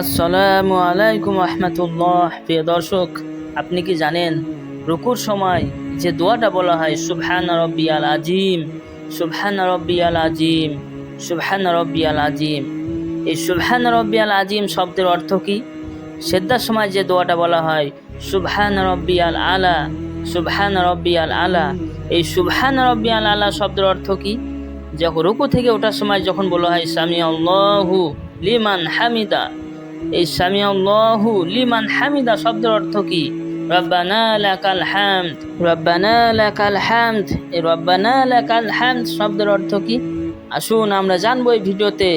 আসসালামু আলাইকুম রহমতুল্লাহ। প্রিয় দর্শক, আপনি কি জানেন, রুকুর সময় যে দোয়াটা বলা হয়, সুবহান রব্বিয়াল আজিম সুবহান রব্বিয়াল আজিম সুবহান রব্বিয়াল আজিম এই সুবহান রব্বিয়াল আজিম শব্দের অর্থ কি? সেদ্ধার সময় যে দোয়াটা বলা হয়, সুবহান রব্বিয়াল আলা, সুবহান রব্বিয়াল আলা। এই সুবহান রব্বিয়াল আলা শব্দের অর্থ কি? যখন রুকু থেকে ওঠার সময় যখন বলা হয় সামি আল্লাহু লিমান হামিদা এই সামি আল্লাহু লিমান হামিদা শব্দের অর্থ কি? রব্বানা লাকাল হামদ, রব্বানা লাকাল হামদ, এই রব্বানা লাকাল হামদ শব্দের অর্থ কি? আসুন আমরা জানব এই ভিডিওতে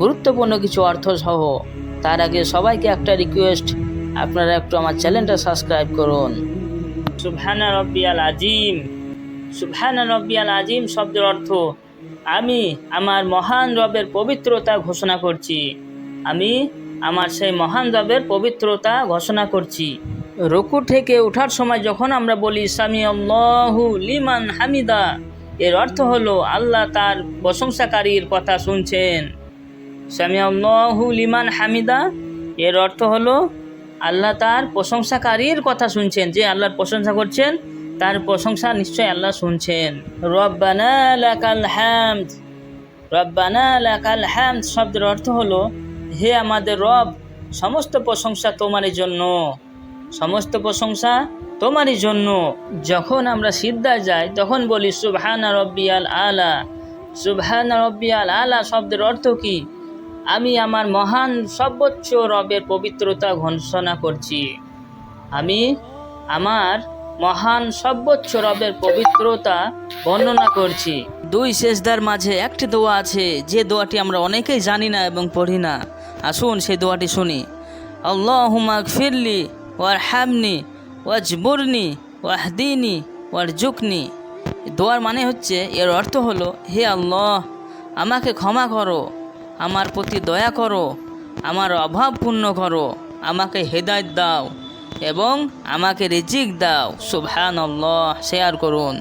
গুরুত্বপূর্ণ কিছু অর্থ সহ। তার আগে সবাইকে একটা রিকোয়েস্ট আপনারা একটু আমার চ্যানেলটা সাবস্ক্রাইব করুন। সুবহানা রব্বিয়াল আজিম, সুবহানা রব্বিয়াল আজিম শব্দের অর্থ, আমি আমার মহান রবের পবিত্রতা ঘোষণা করছি। আমি আমার সেই মহান রবের পবিত্রতা ঘোষণা করছি। রুকু থেকে ওঠার সময় যখন আমরা বলি সামি আল্লাহু লিমান হামিদা এর অর্থ হলো, আল্লাহ তার প্রশংসাকারীর কথা শুনছেন। সামি আল্লাহু লিমান হামিদা এর অর্থ হলো, আল্লাহ তার প্রশংসাকারীর কথা শুনছেন। যে আল্লাহর প্রশংসা করছেন, তার প্রশংসা নিশ্চয় আল্লাহ শুনছেন। রব্বানা লাকাল হামদ রব্বানা লাকাল হামদ শব্দের অর্থ হলো হে আমাদের রব, সমস্ত প্রশংসা তোমারই জন্য। সমস্ত প্রশংসা তোমারই জন্য। যখন আমরা সিদ্ধায় যাই, তখন বলি, সুবহানা রব্বিয়াল আলা। সুবহানা রব্বিয়াল আলা শব্দের অর্থ কি? আমি আমার মহান, সর্বোচ্চ রবের পবিত্রতা ঘোষণা করছি। আমি আমার মহান, সর্বোচ্চ রবের পবিত্রতা বর্ণনা করছি। দুই শেষদার মাঝে একটি দোয়া আছে, যে দোয়াটি আমরা অনেকেই জানি না এবং পড়ি না। আসুন সেই দোয়াটি শুনি। আল্লাহুমা ফিরলি ওয়ার হামনি ওয়াজবুরনি, ওয়াহদিনি ওয়ার জুকনি দোয়ার মানে হচ্ছে, এর অর্থ হলো, হে আল্লাহ, আমাকে ক্ষমা করো, আমার প্রতি দয়া করো, আমার অভাব পূর্ণ করো, আমাকে হেদায়ত দাও এবং আমাকে রিজিক দাও। সুবহান আল্লাহ শেয়ার করুন।